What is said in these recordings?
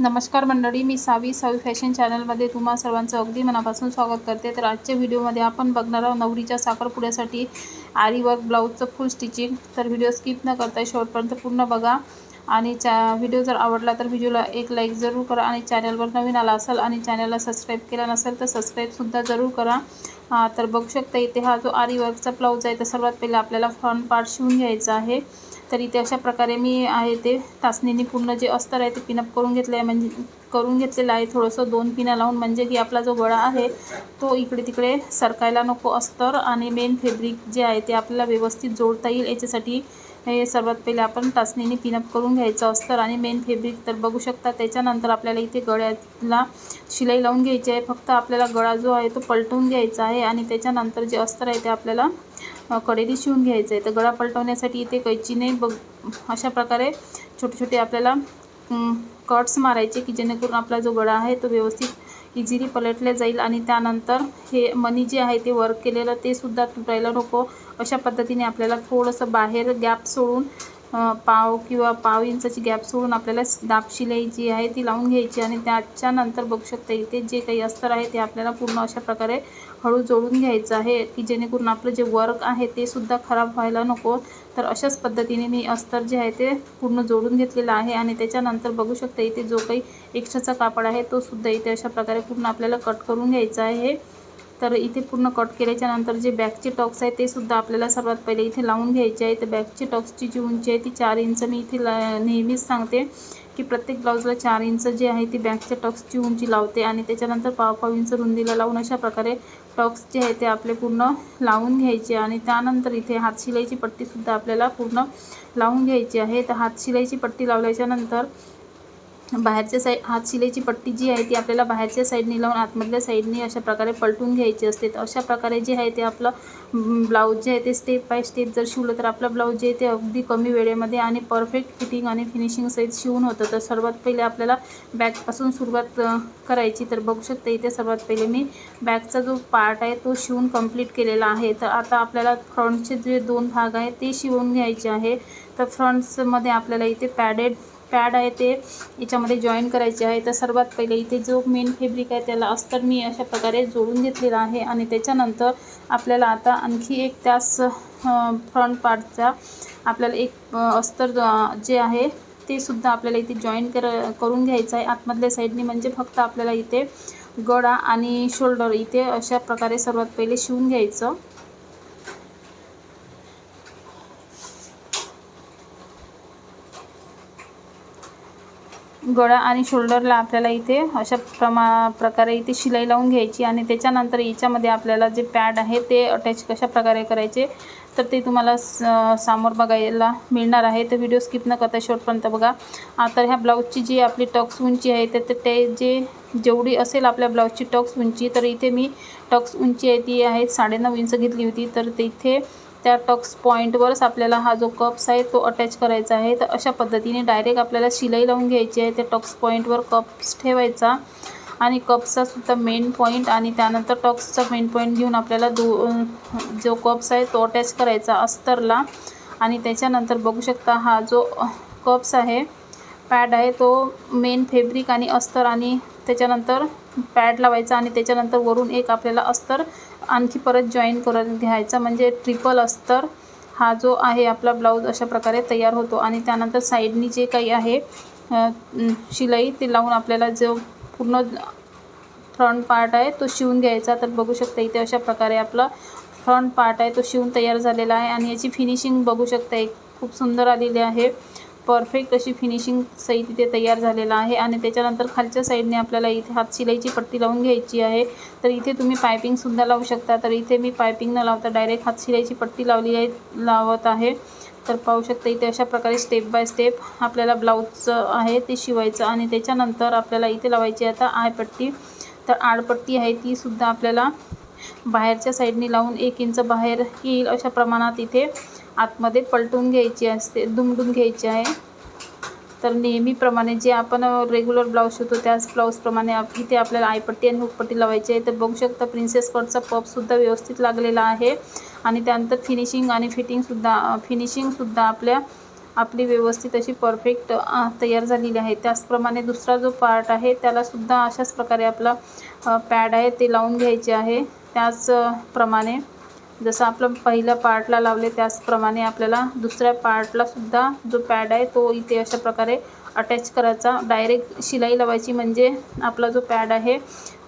नमस्कार मंडळी मी सावी सावी फॅशन चॅनलमध्ये तुम्हा सर्वांचं अगदी मनापासून स्वागत करते. तर आजच्या व्हिडिओमध्ये आपण बघणार आहोत नवरीच्या साखरपुड्यासाठी आरी वर्क ब्लाऊजचं फुल स्टिचिंग. तर व्हिडिओ स्किप न करता शेवटपर्यंत पूर्ण बघा. आणि चा व्हिडिओ जर आवडला तर व्हिडिओला एक लाईक जरूर करा आणि चॅनलवर नवीन आला असाल आणि चॅनलला सबस्क्राईब केला नसेल तर सबस्क्राईबसुद्धा जरूर करा. तर बघू शकता इथे हा जो आरी वर्कचा ब्लाऊज आहे तर सर्वात पहिले आपल्याला फ्रंट पार्ट शिवून घ्यायचा आहे. तर इथे अशा प्रकारे मी आहे ते तासणीने पूर्ण जे अस्तर आहे ते पिनअप करून घेतलं आहे. म्हणजे करून घेतलेलं आहे थोडंसं दोन पिन्या लावून. म्हणजे की आपला जो गळा आहे तो इकडे तिकडे सरकायला नको अस्तर आणि मेन फेब्रिक जे आहे ते आपल्याला व्यवस्थित जोडता येईल. याच्यासाठी हे सर्वात पहिले आपण टाचणीने पिनअप करून घ्यायचं अस्तर आणि मेन फेब्रिक तर बघू शकता त्याच्यानंतर आपल्याला इथे गळ्याला शिलाई लावून घ्यायची आहे. फक्त आपल्याला गळा जो आहे तो पलटून घ्यायचा आहे आणि त्याच्यानंतर जे अस्तर आहे ते आपल्याला कडेने शिवून घ्यायचं आहे तर गळा पलटवण्यासाठी इथे कैचीने बघ अशा प्रकारे छोटे छोटे आपल्याला कट्स मारायचे की जेणेकरून आपला जो गळा आहे तो व्यवस्थित इझिली पलटल्या जाईल आणि त्यानंतर हे मनी जे आहे ते वर्क केलेलं ते सुद्धा तुटायला नको. अशा पद्धतीने आपल्याला थोडंसं बाहेर गॅप सोडून पाव किंवा पाव इंचाची गॅप सोडून आपल्याला दाब शिलाई जी आहे ती लावून घ्यायची आणि त्याच्यानंतर बघू शकता इथे जे काही अस्तर आहे ते आपल्याला पूर्ण अशा प्रकारे हळू जोडून घ्यायचं आहे की जेणेकरून आपलं जे वर्क आहे ते सुद्धा खराब व्हायला नको. तर अशाच पद्धतीने मी अस्तर जे आहे ते पूर्ण जोडून घेतलेलं आहे आणि त्याच्यानंतर बघू शकता इथे जो काही एक्स्ट्राचा कापड आहे तो सुद्धा इथे अशा प्रकारे पूर्ण आपल्याला कट करून घ्यायचा आहे. तर इथे पूर्ण कट केल्याच्यानंतर जे बॅकचे टॉक्स आहे ते सुद्धा आपल्याला सर्वात पहिले इथे लावून घ्यायचे आहे. तर बॅकची टॉक्सची जी उंची आहे ती चार इंच मी इथे ला नेहमीच सांगते. की प्रत्येक ब्लाऊजला चार इंच जे आहे ती बॅकच्या टॉक्सची उंची लावते आणि त्याच्यानंतर पाव पाव इंच रुंदीला लावून अशा प्रकारे टॉक्स जे आहे ते आपले पूर्ण लावून घ्यायचे आणि त्यानंतर इथे हातशिलाईची पट्टीसुद्धा आपल्याला पूर्ण लावून घ्यायची आहे. तर हातशिलाईची पट्टी लावल्याच्यानंतर बाहेरच्या साईड हात शिलाईची पट्टी जी आहे ती आपल्याला बाहेरच्या साईडने लावून आतमधल्या साईडने अशा प्रकारे पलटून घ्यायची असते. तर अशा प्रकारे जे आहे ते आपलं ब्लाऊज जे आहे ते स्टेप बाय स्टेप जर शिवलं तर आपलं ब्लाऊज जे आहे ते अगदी कमी वेळेमध्ये आणि परफेक्ट फिटिंग आणि फिनिशिंग सहित शिवून होतं. तर सर्वात पहिले आपल्याला बॅकपासून सुरुवात करायची तर बघू शकता इथे सर्वात पहिले मी बॅकचा जो पार्ट आहे तो शिवून कंप्लीट केलेला आहे. तर आता आपल्याला फ्रंटचे जे दोन भाग आहे ते शिवून घ्यायचे आहे. तर फ्रंट्समध्ये आपल्याला इथे पॅडेड पॅड आहे ते याच्यामध्ये जॉईन करायचे आहे. तर सर्वात पहिले इथे जो मेन फेब्रिक आहे त्याला अस्तर मी अशा प्रकारे जोडून घेतलेला आहे. आणि त्याच्यानंतर आपल्याला आता आणखी एक त्याच फ्रंट पार्टचा आपल्याला एक अस्तर जे आहे ते सुद्धा आपल्याला इथे जॉईन कर करून घ्यायचं आहे. आतमधल्या साईडनी म्हणजे फक्त आपल्याला इथे गळा आणि शोल्डर इथे अशा प्रकारे सर्वात पहिले शिवून घ्यायचं. गळा आणि शोल्डरला आपल्याला इथे अशा प्रमा प्रकारे इथे शिलाई लावून घ्यायची आणि त्याच्यानंतर याच्यामध्ये आपल्याला जे पॅड आहे ते अटॅच कशा प्रकारे करायचे तर ते तुम्हाला स सामोर बघायला मिळणार आहे. तर व्हिडिओ स्किप न करता शेवटपर्यंत बघा. आता ह्या ब्लाऊजची जी आपली टक्स उंची आहे तर ते- ते जे जेवढी असेल आपल्या ब्लाऊजची टक्स उंची तर इथे मी टॉक्स उंची आहे ती आहे साडेनऊ इंच घेतली होती. तर तिथे त्या टॉक्स पॉईंटवरच आपल्याला हा जो कप्स आहे तो अटॅच करायचा आहे. तर अशा पद्धतीने डायरेक्ट आपल्याला शिलाई लावून घ्यायची आहे. त्या टॉक्स पॉईंटवर कप्स ठेवायचा आणि कप्सचा सुद्धा मेन पॉईंट आणि त्यानंतर टॉक्सचा मेन पॉईंट घेऊन आपल्याला दो जो कप्स आहे तो अटॅच करायचा अस्तरला. आणि त्याच्यानंतर बघू शकता हा जो कप्स आहे पॅड आहे तो मेन फॅब्रिक आणि अस्तर आणि त्याच्यानंतर पॅड लावायचा आणि त्याच्यानंतर वरून एक आपल्याला अस्तर आणखी परत जॉईन करून घ्यायचा. म्हणजे ट्रिपल अस्तर हा जो आहे आपला ब्लाऊज अशा प्रकारे तयार होतो. आणि त्यानंतर साईडनी जे काही आहे शिलाई ते लावून आपल्याला जो पूर्ण फ्रंट पार्ट आहे तो शिवून घ्यायचा. तर बघू शकता इथे अशा प्रकारे आपला फ्रंट पार्ट आहे तो शिवून तयार झालेला आहे. आणि याची फिनिशिंग बघू शकता खूप सुंदर आलेली आहे. परफेक्ट अशी फिनिशिंग सही तिथे तयार झालेला आहे. आणि त्याच्यानंतर खालच्या साईडने आपल्याला इथे हात शिलाईची पट्टी लावून घ्यायची आहे. तर इथे तुम्ही पायपिंगसुद्धा लावू शकता. तर इथे मी पायपिंग न लावता डायरेक्ट हात शिलाईची पट्टी लावली आहे लावत आहे. तर पाहू शकता इथे अशा प्रकारे स्टेप बाय स्टेप आपल्याला ब्लाऊजचं आहे ते शिवायचं. आणि त्याच्यानंतर आपल्याला इथे लावायची आता आयपट्टी तर आडपट्टी आहे ती सुद्धा आपल्याला बाहेरच्या साईडने लावून एक इंच बाहेर येईल अशा प्रमाणात इथे आतमध्ये पलटून घ्यायची असते दुमडून घ्यायची आहे. तर नेहमीप्रमाणे जे आपण रेग्युलर ब्लाऊज शिवतो त्याच ब्लाऊजप्रमाणे आप इथे आपल्याला आयपट्टी आणि हुकपट्टी लावायची आहे. तर बघू शकता प्रिन्सेस कटचा पपसुद्धा व्यवस्थित लागलेला आहे. आणि त्यानंतर फिनिशिंग आणि फिटिंगसुद्धा फिनिशिंगसुद्धा आपल्या आपली व्यवस्थित अशी परफेक्ट तयार झालेली आहे. त्याचप्रमाणे दुसरा जो पार्ट आहे त्यालासुद्धा अशाच प्रकारे आपला पॅड आहे ते लावून घ्यायचे आहे. त्याचप्रमाणे जसं आपलं पहिल्या पार्टला लावले त्याचप्रमाणे आपल्याला दुसऱ्या पार्टलासुद्धा जो पॅड आहे तो इथे अशा प्रकारे अटॅच करायचा. डायरेक्ट शिलाई लावायची म्हणजे आपला जो पॅड आहे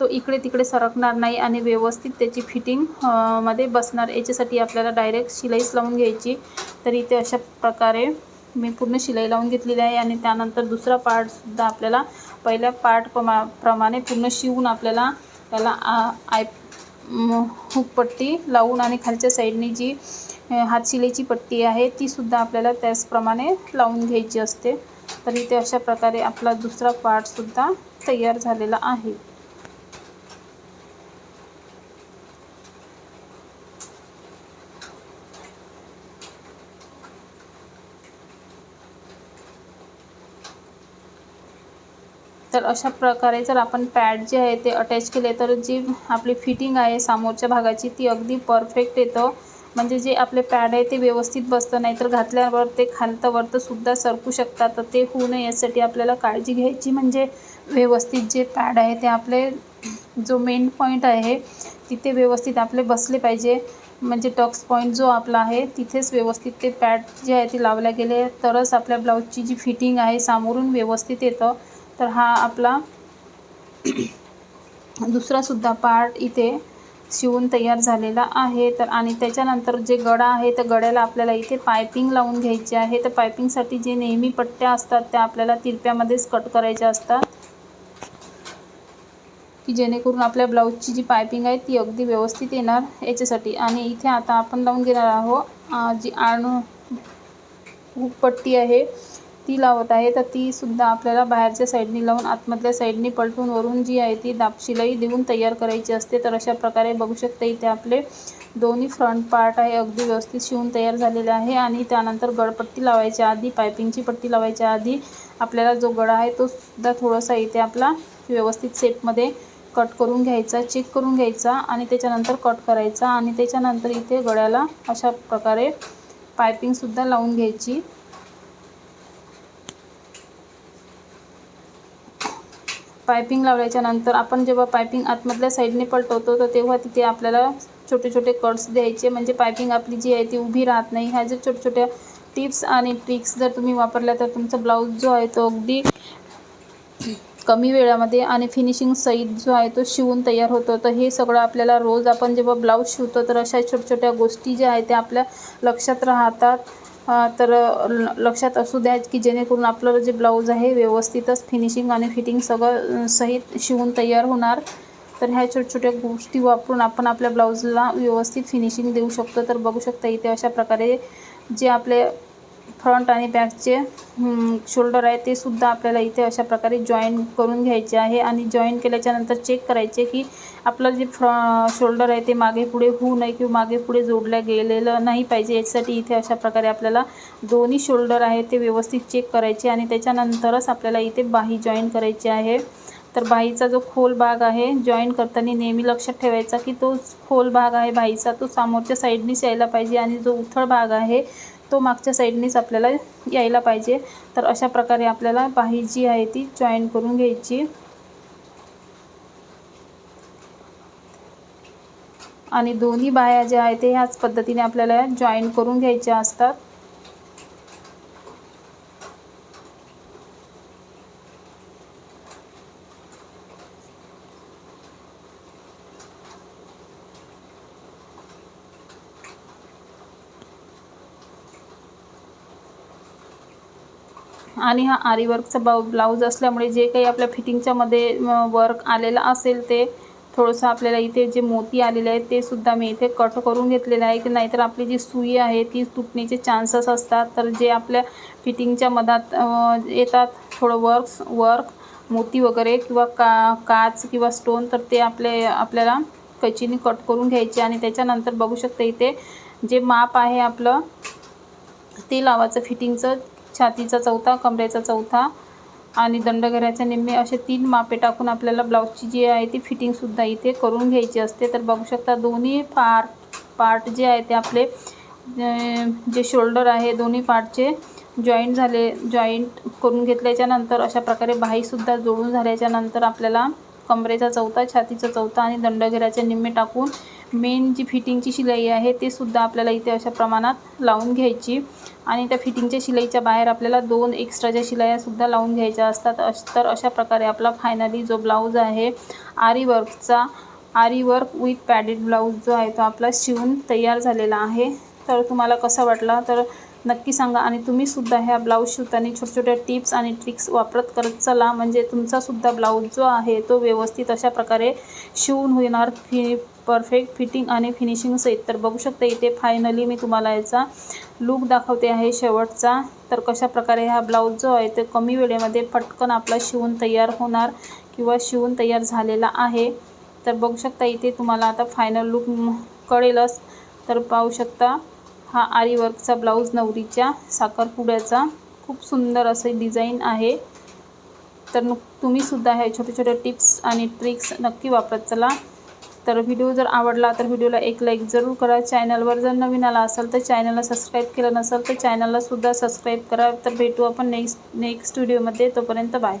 तो इकडे तिकडे सरकणार नाही आणि व्यवस्थित त्याची फिटिंगमध्ये बसणार. याच्यासाठी आपल्याला डायरेक्ट शिलाईच लावून घ्यायची. तर इथे अशा प्रकारे मी पूर्ण शिलाई लावून घेतलेली आहे आणि त्यानंतर दुसरा पार्टसुद्धा आपल्याला पहिल्या पार्ट प्रमा प्रमाणे पूर्ण शिवून आपल्याला त्याला आय हुकपट्टी लावून आणि खालच्या साईडने जी हातशिलेची पट्टी आहे तीसुद्धा आपल्याला त्याचप्रमाणे लावून घ्यायची असते. तर इथे अशा प्रकारे आपला दुसरा पार्टसुद्धा तयार झालेला आहे. तर अशा प्रकारे जर आपण पॅड जे आहे ते अटॅच केले तर जी आपली फिटिंग आहे समोरच्या भागाची ती अगदी परफेक्ट येतं. म्हणजे जे आपले पॅड आहे ते व्यवस्थित बसतं नाही तर घातल्यावर ते खालतं वरतंसुद्धा सरकू शकतात. तर ते होऊ नये यासाठी आपल्याला काळजी घ्यायची. म्हणजे व्यवस्थित जे पॅड आहे ते आपले जो मेन पॉईंट आहे तिथे व्यवस्थित आपले बसले पाहिजे. म्हणजे टक्स पॉईंट जो आपला आहे तिथेच व्यवस्थित ते पॅड जे आहे ते लावल्या गेले. तरच आपल्या ब्लाऊजची जी फिटिंग आहे सामोरून व्यवस्थित येतं. तर हा आपला दुसरासुद्धा पार्ट इथे शिवून तयार झालेला आहे. तर आणि त्याच्यानंतर जे गडा आहे त्या गड्याला आपल्याला इथे पायपिंग लावून घ्यायची आहे. तर पायपिंगसाठी जे नेहमी पट्ट्या असतात त्या आपल्याला तिरप्यामध्येच कट करायच्या असतात. की जेणेकरून आपल्या ब्लाऊजची जी पायपिंग आहे ती अगदी व्यवस्थित येणार याच्यासाठी. आणि इथे आता आपण लावून घेणार आहोत जी आण पट्टी आहे ती लावत आहे तर तीसुद्धा आपल्याला बाहेरच्या साईडनी लावून आतमधल्या साईडनी पलटून वरून जी आहे ती दाब देऊन तयार करायची असते. तर अशा प्रकारे बघू शकता इथे आपले दोन्ही फ्रंट पार्ट आहे अगदी व्यवस्थित शिवून तयार झालेले आहे. आणि त्यानंतर गळपट्टी लावायच्या आधी पायपिंगची पट्टी लावायच्या आधी आपल्याला जो गळा आहे तो सुद्धा थोडासा इथे आपला व्यवस्थित सेपमध्ये कट करून घ्यायचा चेक करून घ्यायचा आणि त्याच्यानंतर कट करायचा. आणि त्याच्यानंतर इथे गळ्याला अशा प्रकारे पायपिंगसुद्धा लावून घ्यायची. पायपिंग लावल्याच्या नंतर आपण जेव्हा पायपिंग आतमधल्या साईडने पलटवतो तर तेव्हा तिथे आपल्याला छोटे छोटे कट्स द्यायचे. म्हणजे पायपिंग आपली जी आहे ती उभी राहत नाही. ह्या जर छोट्या छोट्या टिप्स आणि ट्रिक्स जर तुम्ही वापरल्या तर तुमचा ब्लाऊज जो आहे तो अगदी कमी वेळामध्ये आणि फिनिशिंग सहित जो आहे तो शिवून तयार होतो. तर हे सगळं आपल्याला रोज आपण जेव्हा ब्लाऊज शिवतो तर अशा छोट्या छोट्या गोष्टी ज्या आहेत त्या आपल्या लक्षात राहतात. तर लक्षात असू द्या की जेणेकरून आपलं जे ब्लाऊज आहे व्यवस्थितच फिनिशिंग आणि फिटिंग सगळं सहित शिवून तयार होणार. तर ह्या छोट्या छोट्या गोष्टी वापरून आपण आपल्या ब्लाऊजला व्यवस्थित फिनिशिंग देऊ शकतो. तर बघू शकता इथे अशा प्रकारे जे आपले फ्रंट आणि बॅकचे शोल्डर आहे ते सुद्धा आपल्याला इथे अशा प्रकारे जॉईन करून घ्यायचे आहे आणि जॉईन केल्याच्यानंतर चेक करायचे की आपलं जे फ्र शोल्डर आहे ते मागे पुढे होऊ नये किंवा मागे पुढे जोडल्या गेलेलं नाही पाहिजे. याच्यासाठी इथे अशा प्रकारे आपल्याला दोन्ही शोल्डर आहे ते व्यवस्थित चेक करायचे आणि त्याच्यानंतरच आपल्याला इथे बाही जॉईन करायची आहे. तर बाईचा जो खोल भाग आहे जॉईन करताना नेहमी लक्षात ठेवायचा की तो खोल भाग आहे बाईचा तो समोरच्या साईडनीच यायला पाहिजे आणि जो उथळ भाग आहे तो मागच्या साईडनीच आपल्याला यायला पाहिजे. तर अशा प्रकारे आपल्याला बाही जी आहे ती जॉईन करून घ्यायची. आणि दोन्ही बाह्या ज्या आहेत ते ह्याच पद्धतीने आपल्याला जॉईन करून घ्यायच्या असतात. आणि हा आरी वर्कचा बाऊ ब्लाऊज असल्यामुळे जे काही आपल्या फिटिंगच्यामध्ये वर्क आलेलं असेल ते थोडंसं आपल्याला इथे जे मोती आलेले आहेत ते सुद्धा मी इथे कट करून घेतलेलं आहे. की नाहीतर आपली जी सुई आहे ती तुटण्याचे चान्सेस असतात. तर जे आपल्या फिटिंगच्या मधात येतात थोडं वर्क्स वर्क मोती वगैरे किंवा का काच किंवा स्टोन तर ते आपले आपल्याला कैचीने कट करून घ्यायचे आणि त्याच्यानंतर बघू शकता इथे जे माप आहे आपलं ते लावायचं फिटिंगचं. छातीचा चौथा कमरेचा चौथा आणि दंडघऱ्याच्या निम्मे असे तीन मापे टाकून आपल्याला ब्लाऊजची जी आहे ती फिटिंगसुद्धा इथे करून घ्यायची असते. तर बघू शकता दोन्ही पार्ट पार्ट जे आहे ते आपले जे शोल्डर आहे दोन्ही पार्टचे जॉईंट झाले जॉईंट करून घेतल्याच्यानंतर अशा प्रकारे बाहीसुद्धा जोडून झाल्याच्यानंतर आपल्याला कमरेचा चौथा छातीचा चौथा आणि दंडघेऱ्याचे निम्मे टाकून मेन जी फिटिंगची शिलाई आहे ते सुद्धा आपल्याला इथे अशा प्रमाणात लावून घ्यायची. आणि त्या फिटिंगच्या शिलाईच्या बाहेर आपल्याला दोन एक्स्ट्राच्या शिलायासुद्धा लावून घ्यायच्या असतात. अश तर अशा प्रकारे आपला फायनली जो ब्लाऊज आहे आरी वर्कचा आरी वर्क विथ पॅडेड ब्लाऊज जो आहे तो आपला शिवून तयार झालेला आहे. तर तुम्हाला कसा वाटला तर नक्की सांगा आणि तुम्हीसुद्धा ह्या ब्लाऊज शिवताना छोट्या छोट्या टिप्स आणि ट्रिक्स वापरत करत चला. म्हणजे तुमचासुद्धा ब्लाऊज जो आहे तो व्यवस्थित अशा प्रकारे शिवून होणार. फि परफेक्ट फिटिंग आणि फिनिशिंग सहित तर बघू शकता इथे फायनली मी तुम्हाला याचा लूक दाखवते आहे शेवटचा. तर कशा प्रकारे हा ब्लाऊज जो आहे तो कमी वेळेमध्ये पटकन आपला शिवून तयार होणार किंवा शिवून तयार झालेला आहे. तर बघू शकता इथे तुम्हाला आता फायनल लुक कळेलच. तर पाहू शकता हा आरी वर्कचा ब्लाऊज नवरीच्या साखरपुड्याचा. खूप सुंदर असे डिझाईन आहे. तर नु तुम्हीसुद्धा हे छोटे छोटे टिप्स आणि ट्रिक्स नक्की वापरत चला. तर व्हिडिओ जर आवडला तर व्हिडिओला एक लाईक जरूर करा. चॅनलवर जर नवीन आला असेल तर चॅनलला सबस्क्राईब केलं नसेल तर चॅनललासुद्धा सबस्क्राईब करा. तर भेटू आपण नेक्स्ट नेक्स्ट व्हिडिओमध्ये तोपर्यंत बाय